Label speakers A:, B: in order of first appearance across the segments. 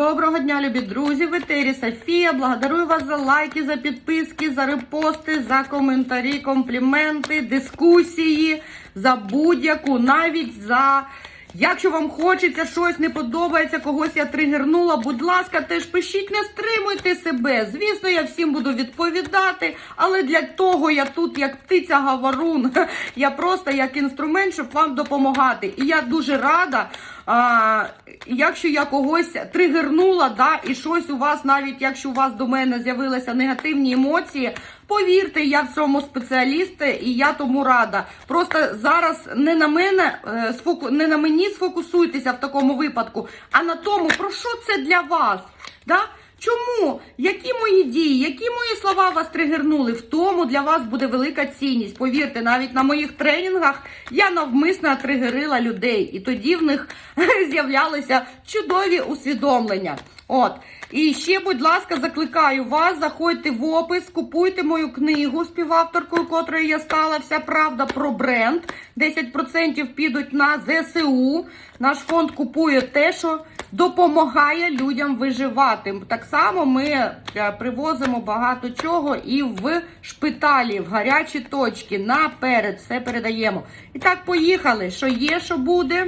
A: Доброго дня, любі друзі! В етері Софія. Благодарую вас за лайки, за підписки, за репости, за коментарі, компліменти, дискусії, за будь-яку, навіть за. Якщо вам хочеться щось не подобається, когось я тригернула, будь ласка, теж пишіть, не стримуйте себе. Звісно, я всім буду відповідати, але для того я тут, як птиця Гаварун, я просто як інструмент, щоб вам допомагати. І я дуже рада. А, якщо я когось тригернула, да, і щось у вас, навіть якщо у вас до мене з'явилися негативні емоції, повірте, я в цьому спеціаліст, і я тому рада. Просто зараз не на мене е, сфоку- не на мені сфокусуйтеся в такому випадку, а на тому, про що це для вас. Да? Чому? Які мої дії, які мої слова вас тригернули? В тому для вас буде велика цінність. Повірте, навіть на моїх тренінгах я навмисно тригерила людей, і тоді в них з'являлися чудові усвідомлення. От. І ще, будь ласка, закликаю вас, заходьте в опис, купуйте мою книгу співавторкою, котрою я стала. Вся правда про бренд. 10% підуть на ЗСУ. Наш фонд купує те, що допомагає людям виживати. Так само ми е, привозимо багато чого і в шпиталі, в гарячі точки, наперед все передаємо. І так, поїхали. Що є, що буде.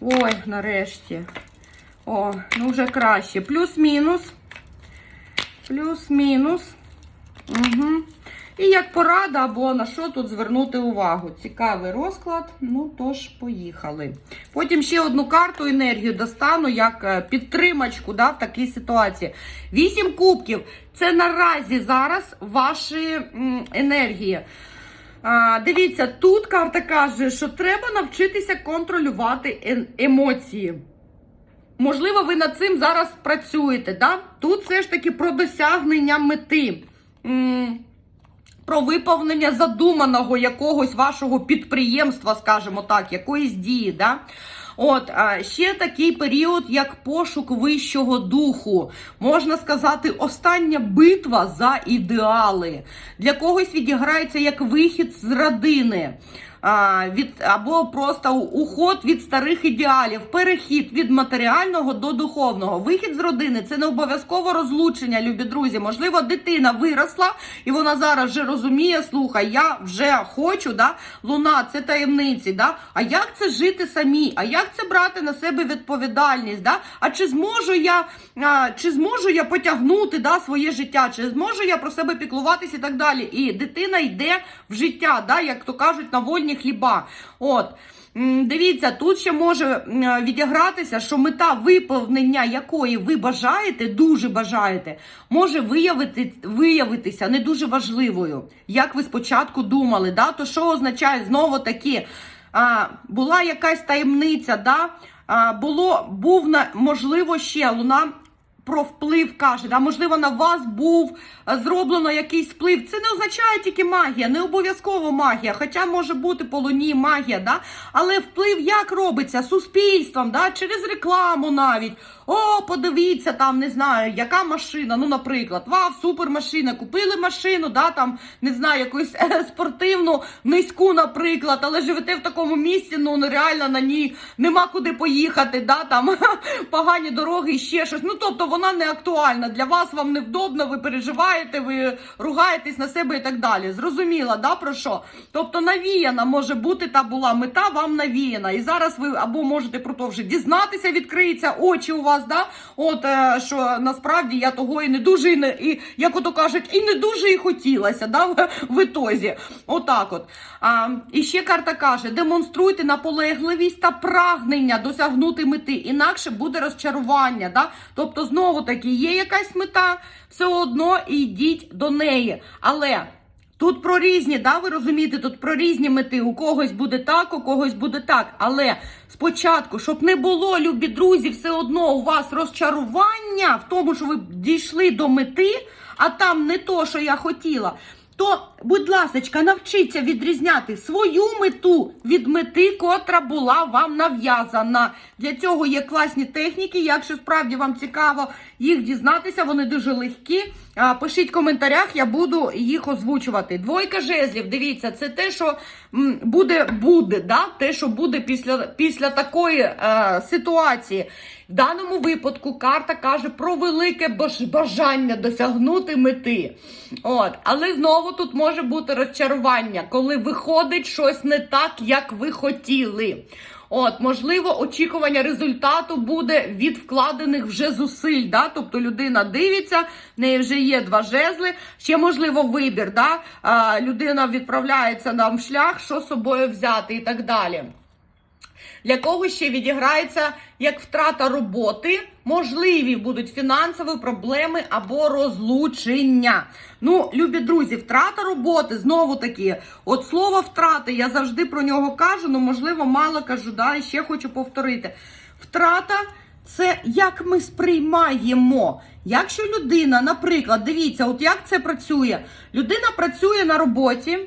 A: Ой, нарешті. О, ну вже краще. Плюс-мінус. Плюс-мінус. Угу. І як порада, або на що тут звернути увагу. Цікавий розклад. Ну, тож, поїхали. Потім ще одну карту енергію достану, як е, підтримачку да, в такій ситуації. Вісім кубків. Це наразі зараз ваші енергії. А, дивіться, тут карта каже, що треба навчитися контролювати емоції. Можливо, ви над цим зараз працюєте. Да? Тут все ж таки про досягнення мети, про виповнення задуманого якогось вашого підприємства, скажімо так, якоїсь дії. Да? От ще такий період, як пошук вищого духу, можна сказати, остання битва за ідеали. Для когось відіграється як вихід з родини. Від або просто уход від старих ідеалів, перехід від матеріального до духовного. Вихід з родини це не обов'язково розлучення, любі друзі. Можливо, дитина виросла і вона зараз вже розуміє, слухай, я вже хочу, да? луна, це таємниці. Да? А як це жити самі? А як це брати на себе відповідальність? Да? А чи зможу я, а, чи зможу я потягнути да, своє життя? Чи зможу я про себе піклуватися і так далі? І дитина йде в життя, да, як то кажуть, на вольні хліба. От. Дивіться, тут ще може відігратися, що мета виповнення якої ви бажаєте, дуже бажаєте, може виявити, виявитися не дуже важливою, як ви спочатку думали. Да? То що означає знову таки, а, була якась таємниця, да? а, було, був можливо ще луна про вплив каже, да, можливо, на вас був е, зроблено якийсь вплив. Це не означає тільки магія, не обов'язково магія, хоча може бути по луні магія, да? але вплив як робиться суспільством, да? через рекламу навіть. О, подивіться, там не знаю, яка машина. Ну, наприклад, вау, супер машина. Купили машину, да, там не знаю, якусь е, спортивну, низьку, наприклад, але живете в такому місці, ну нереально на ній нема куди поїхати, да, там погані дороги ще щось. Ну, тобто вона не актуальна. Для вас вам невдобно, ви переживаєте, ви ругаєтесь на себе і так далі. Зрозуміла, да, про що? Тобто навіяна може бути та була мета вам навіяна. І зараз ви або можете про то вже дізнатися, відкриються очі у вас, да? От е, що насправді я того і не дуже, і не і як ото кажуть, і не дуже і хотілося, да, в, в ітозі. Отак от. А, і ще карта каже: демонструйте наполегливість та прагнення досягнути мети, інакше буде розчарування. Да? Тобто, знову таки, є якась мета, все одно йдіть до неї. Але. Тут про різні, да, ви розумієте, тут про різні мети. У когось буде так, у когось буде так. Але спочатку, щоб не було, любі друзі, все одно у вас розчарування в тому, що ви дійшли до мети, а там не то, що я хотіла. То будь ласочка, навчіться відрізняти свою мету від мети, котра була вам нав'язана. Для цього є класні техніки. Якщо справді вам цікаво їх дізнатися, вони дуже легкі. Пишіть в коментарях, я буду їх озвучувати. Двойка жезлів, дивіться, це те, що буде, буде, да? те, що буде після, після такої е, ситуації. В даному випадку карта каже про велике бажання досягнути мети. От. Але знову тут може бути розчарування, коли виходить щось не так, як ви хотіли. От, можливо, очікування результату буде від вкладених вже зусиль. Да? Тобто людина дивиться, в неї вже є два жезли, ще можливо вибір. Да? А, людина відправляється нам в шлях, що собою взяти і так далі. Для когось ще відіграється як втрата роботи, можливі будуть фінансові проблеми або розлучення. Ну, любі друзі, втрата роботи знову таки. От слово втрати, я завжди про нього кажу, ну можливо, мало кажу, да, і ще хочу повторити. Втрата це як ми сприймаємо. Якщо людина, наприклад, дивіться, от як це працює. Людина працює на роботі.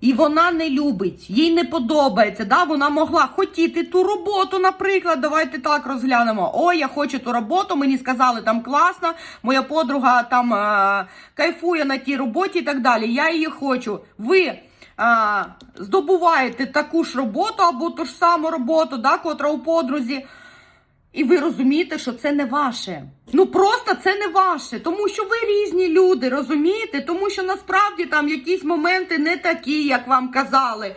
A: І вона не любить, їй не подобається. Да? Вона могла хотіти ту роботу, наприклад. Давайте так розглянемо. Ой, я хочу ту роботу, мені сказали, там класно, моя подруга там е- кайфує на тій роботі і так далі. Я її хочу. Ви е- здобуваєте таку ж роботу або ту ж саму роботу, да, котра у подрузі. І ви розумієте, що це не ваше. Ну просто це не ваше, тому що ви різні люди, розумієте? Тому що насправді там якісь моменти не такі, як вам казали.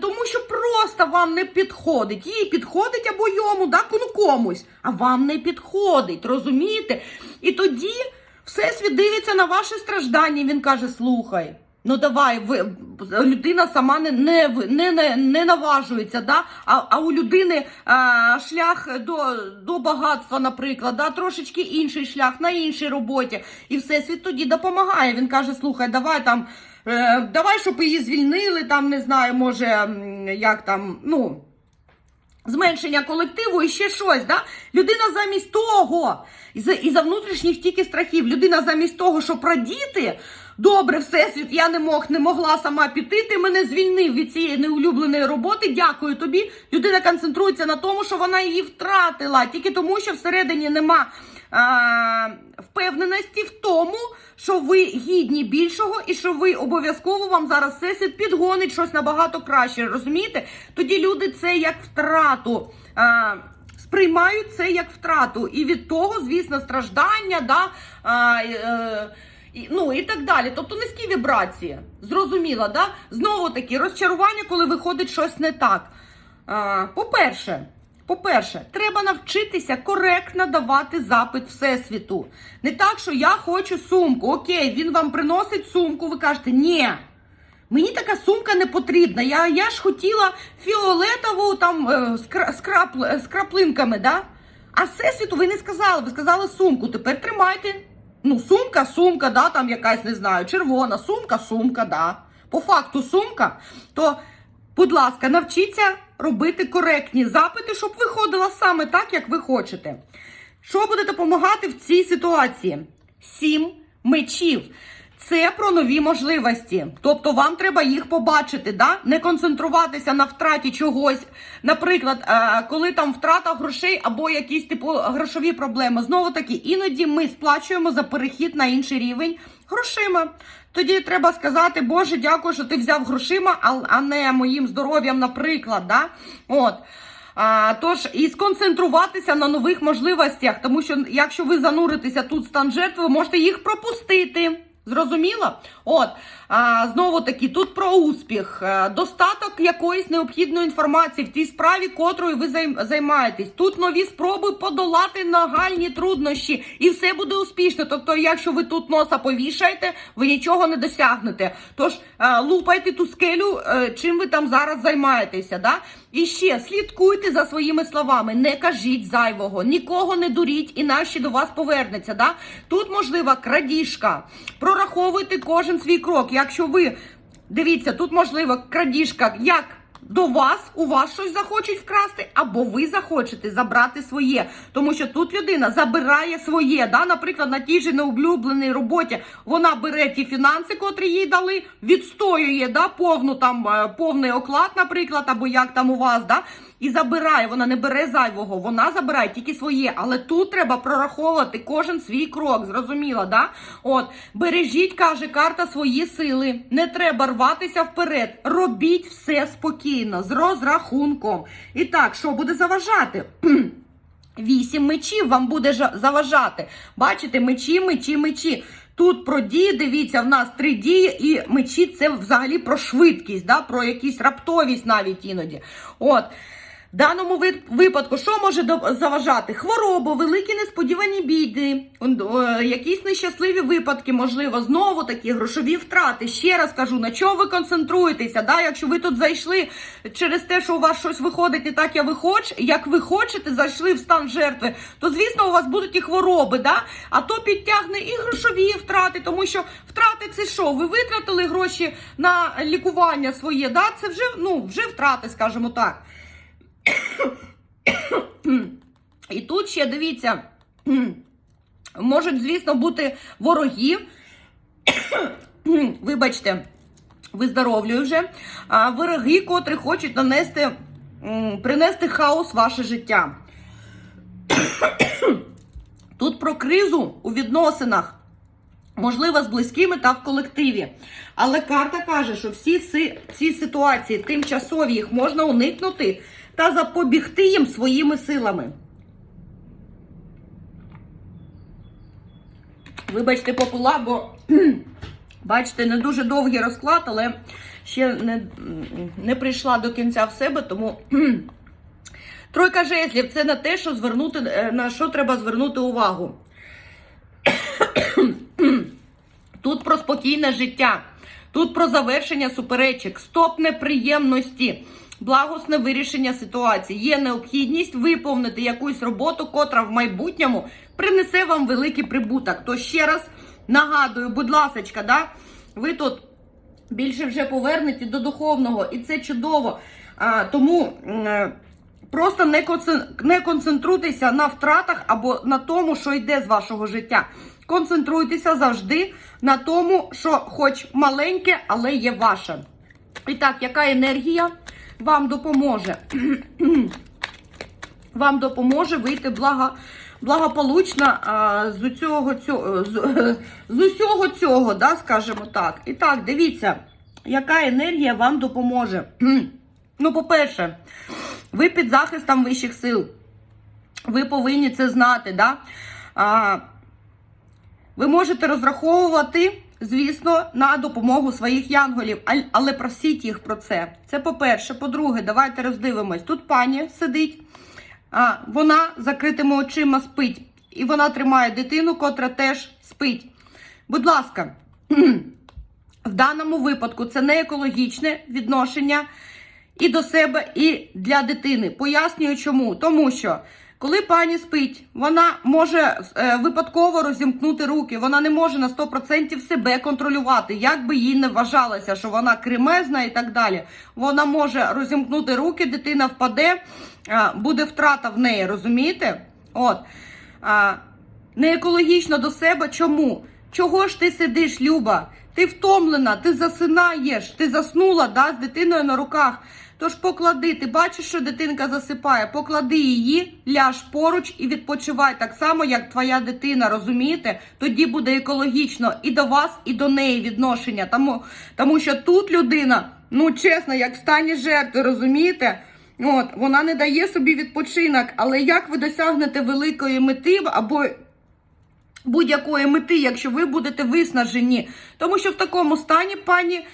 A: Тому що просто вам не підходить. Їй підходить або йому, да, ну комусь, а вам не підходить, розумієте? І тоді всесвіт дивиться на ваше страждання. Він каже: слухай. Ну давай, ви людина сама не не, не, не, наважується, да? а, а у людини а, шлях до, до багатства, наприклад, да? трошечки інший шлях на іншій роботі. І всесвіт тоді допомагає. Він каже: слухай, давай там, е, давай, щоб її звільнили, там не знаю, може, як там, ну. Зменшення колективу і ще щось, да? Людина замість того, і за, і за внутрішніх тільки страхів, людина замість того, щоб радіти, добре, всесвіт, я не мог, не могла сама піти, ти мене звільнив від цієї неулюбленої роботи, дякую тобі. Людина концентрується на тому, що вона її втратила, тільки тому, що всередині нема а, впевненості в тому, що ви гідні більшого і що ви обов'язково вам зараз всесвіт підгонить щось набагато краще. Розумієте? Тоді люди це як втрату. А, Сприймають це як втрату, і від того, звісно, страждання, да, а, е, і, ну і так далі. Тобто низькі вібрації. Зрозуміло, да? Знову таки розчарування, коли виходить щось не так. По-перше, по-перше, треба навчитися коректно давати запит Всесвіту. Не так, що я хочу сумку. Окей, він вам приносить сумку, ви кажете, ні. Мені така сумка не потрібна. Я, я ж хотіла фіолетову там е, з, кра- з краплинками, да? А всесвіту ви не сказали, ви сказали сумку. Тепер тримайте. Ну, сумка, сумка, да, там якась, не знаю, червона, сумка, сумка, да. По факту сумка, то, будь ласка, навчіться робити коректні запити, щоб виходила саме так, як ви хочете. Що буде допомагати в цій ситуації? Сім мечів. Це про нові можливості. Тобто вам треба їх побачити, да? не концентруватися на втраті чогось. Наприклад, е, коли там втрата грошей або якісь типу грошові проблеми. Знову таки, іноді ми сплачуємо за перехід на інший рівень грошима. Тоді треба сказати, Боже, дякую, що ти взяв грошима, а, не моїм здоров'ям, наприклад. Да? От. А, тож і сконцентруватися на нових можливостях, тому що якщо ви зануритеся тут в стан жертви, ви можете їх пропустити. Зрозуміло? От а, знову таки, тут про успіх, Е, достаток якоїсь необхідної інформації в тій справі, котрою ви займаєтесь. Тут нові спроби подолати нагальні труднощі, і все буде успішно. Тобто, якщо ви тут носа повішаєте, ви нічого не досягнете. Тож е, лупайте ту скелю, е, чим ви там зараз займаєтеся. Да? І ще слідкуйте за своїми словами, не кажіть зайвого, нікого не дуріть, іначе до вас повернеться. Да? Тут можлива крадіжка. Прораховуйте кожен свій крок. Якщо ви дивіться, тут можлива крадіжка як до вас, у вас щось захочуть вкрасти, або ви захочете забрати своє. Тому що тут людина забирає своє. Да? Наприклад, на тій же неублюбленій роботі вона бере ті фінанси, котрі їй дали, відстоює да, повну там е, повний оклад, наприклад, або як там у вас, да, і забирає. Вона не бере зайвого, вона забирає тільки своє. Але тут треба прораховувати кожен свій крок. Зрозуміло, да? От бережіть, каже карта, свої сили. Не треба рватися вперед. Робіть все спокійно, з розрахунком. І так, що буде заважати? Вісім мечів вам буде заважати. Бачите, мечі, мечі, мечі. Тут про дії, дивіться, в нас три дії, і мечі це взагалі про швидкість, да? про якісь раптовість навіть іноді. От. Даному випадку, що може заважати? Хворобу, великі несподівані біди, якісь нещасливі випадки, можливо, знову такі грошові втрати. Ще раз кажу, на чому ви концентруєтеся? Да? Якщо ви тут зайшли через те, що у вас щось виходить не так, як ви, хоч, як ви хочете, зайшли в стан жертви, то звісно у вас будуть і хвороби, да? а то підтягне і грошові втрати, тому що втрати це що? Ви витратили гроші на лікування своє, да? це вже, ну, вже втрати, скажімо так. І тут ще дивіться, можуть, звісно, бути вороги. Вибачте, виздоровлюю вже. А, Вороги, котрі хочуть нанести, принести хаос в ваше життя. Тут про кризу у відносинах. Можливо, з близькими та в колективі. Але карта каже, що всі ці, ці ситуації тимчасові їх можна уникнути та запобігти їм своїми силами. Вибачте, попила, бо бачите, не дуже довгий розклад, але ще не, не прийшла до кінця в себе, тому тройка жезлів це на те, що звернути, е, на що треба звернути увагу. Тут про спокійне життя, тут про завершення суперечок, стоп неприємності, благосне вирішення ситуації. Є необхідність виповнити якусь роботу, котра в майбутньому принесе вам великий прибуток. То ще раз нагадую, будь ласка, да, ви тут більше вже повернеті до духовного, і це чудово. А, тому. м, е, Просто не концентруйтеся на втратах або на тому, що йде з вашого життя. Концентруйтеся завжди на тому, що хоч маленьке, але є ваше. І так, яка енергія вам допоможе? Вам допоможе вийти благо, благополучно а, з, усього цього, з, з усього цього, да, скажімо так. І так, дивіться, яка енергія вам допоможе. Ну, по-перше, ви під захистом вищих сил. Ви повинні це знати. Да? А, ви можете розраховувати, звісно, на допомогу своїх янголів, але просіть їх про це. Це по-перше. По-друге, давайте роздивимось. Тут пані сидить, а, вона закритими очима спить. І вона тримає дитину, котра теж спить. Будь ласка, в даному випадку це не екологічне відношення і до себе, і для дитини. Пояснюю чому. Тому що коли пані спить, вона може е, випадково розімкнути руки, вона не може на 100% себе контролювати, як би їй не вважалося, що вона кремезна і так далі. Вона може розімкнути руки, дитина впаде, а, буде втрата в неї, розумієте? От. А, не екологічно до себе. Чому? Чого ж ти сидиш, Люба? Ти втомлена, ти засинаєш, ти заснула да, з дитиною на руках. Тож поклади, ти бачиш, що дитинка засипає, поклади її, ляж поруч і відпочивай так само, як твоя дитина, розумієте? Тоді буде екологічно і до вас, і до неї відношення. Тому, тому що тут людина, ну чесно, як в стані жертви, розумієте? От, вона не дає собі відпочинок, але як ви досягнете великої мети або будь-якої мети, якщо ви будете виснажені. Тому що в такому стані пані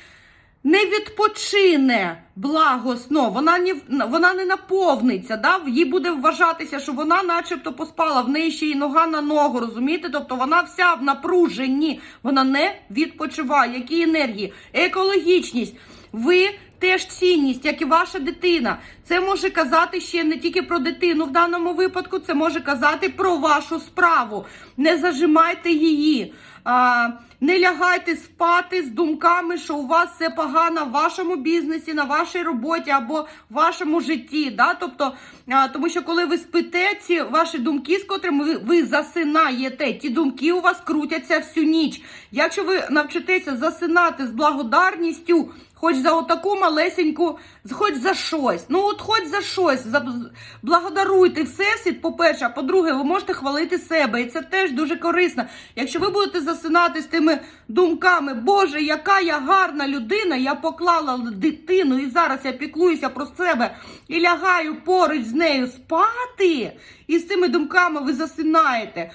A: не відпочине благосно, вона не, вона не наповниться. Да? Їй буде вважатися, що вона начебто поспала, в неї ще й нога на ногу, розумієте? Тобто вона вся в напруженні, вона не відпочиває. Які енергії? Екологічність. Ви теж цінність, як і ваша дитина. Це може казати ще не тільки про дитину в даному випадку, це може казати про вашу справу. Не зажимайте її. А, не лягайте спати з думками, що у вас все погано в вашому бізнесі, на вашій роботі або в вашому житті. Да? Тобто, а, тому що коли ви спите, ці ваші думки, з котрими ви, ви засинаєте, ті думки у вас крутяться всю ніч. Якщо ви навчитеся засинати з благодарністю, хоч за отаку малесеньку, хоч за щось. Ну от хоч за щось. Благодаруйте всесвіт, по-перше, а по-друге, ви можете хвалити себе. І це теж дуже корисно. Якщо ви будете засинати з тими думками, Боже, яка я гарна людина, я поклала дитину і зараз я піклуюся про себе і лягаю поруч з нею спати, і з цими думками ви засинаєте.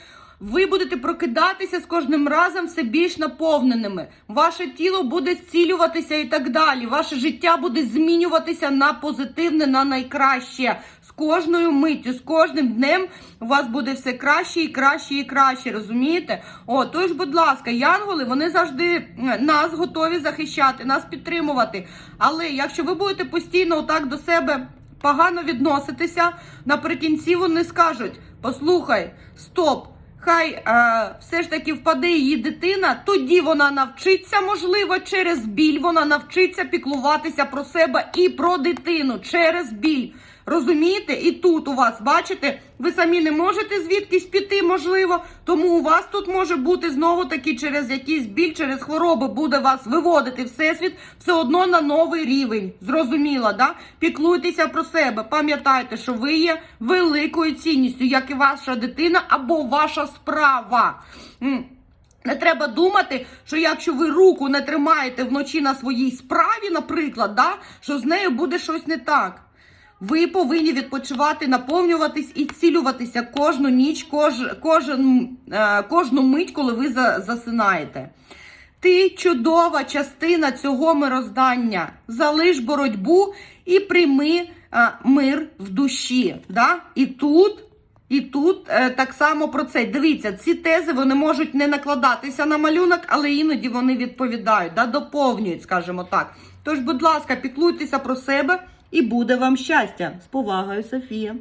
A: Ви будете прокидатися з кожним разом все більш наповненими. Ваше тіло буде зцілюватися і так далі. Ваше життя буде змінюватися на позитивне, на найкраще. З кожною миттю, з кожним днем у вас буде все краще і краще і краще. Розумієте? О, тож, будь ласка, янголи, вони завжди нас готові захищати, нас підтримувати. Але якщо ви будете постійно отак до себе погано відноситися, наприкінці вони скажуть: послухай, стоп. Хай е, все ж таки впаде її дитина, тоді вона навчиться, можливо, через біль. Вона навчиться піклуватися про себе і про дитину через біль. Розумієте? І тут у вас, бачите, ви самі не можете звідкись піти, можливо, тому у вас тут може бути знову таки через якийсь біль, через хвороби буде вас виводити всесвіт все одно на новий рівень. Зрозуміло, да? Піклуйтеся про себе. Пам'ятайте, що ви є великою цінністю, як і ваша дитина або ваша справа. Не треба думати, що якщо ви руку не тримаєте вночі на своїй справі, наприклад, да, що з нею буде щось не так. Ви повинні відпочивати, наповнюватись і зцілюватися кожну ніч, кож, кожен, е, кожну мить, коли ви за, засинаєте. Ти чудова частина цього мироздання. Залиш боротьбу і прийми е, мир в душі. Да? І тут, і тут е, так само про це. Дивіться, ці тези вони можуть не накладатися на малюнок, але іноді вони відповідають, да? доповнюють, скажімо так. Тож, будь ласка, піклуйтеся про себе і буде вам щастя. З повагою, Софія.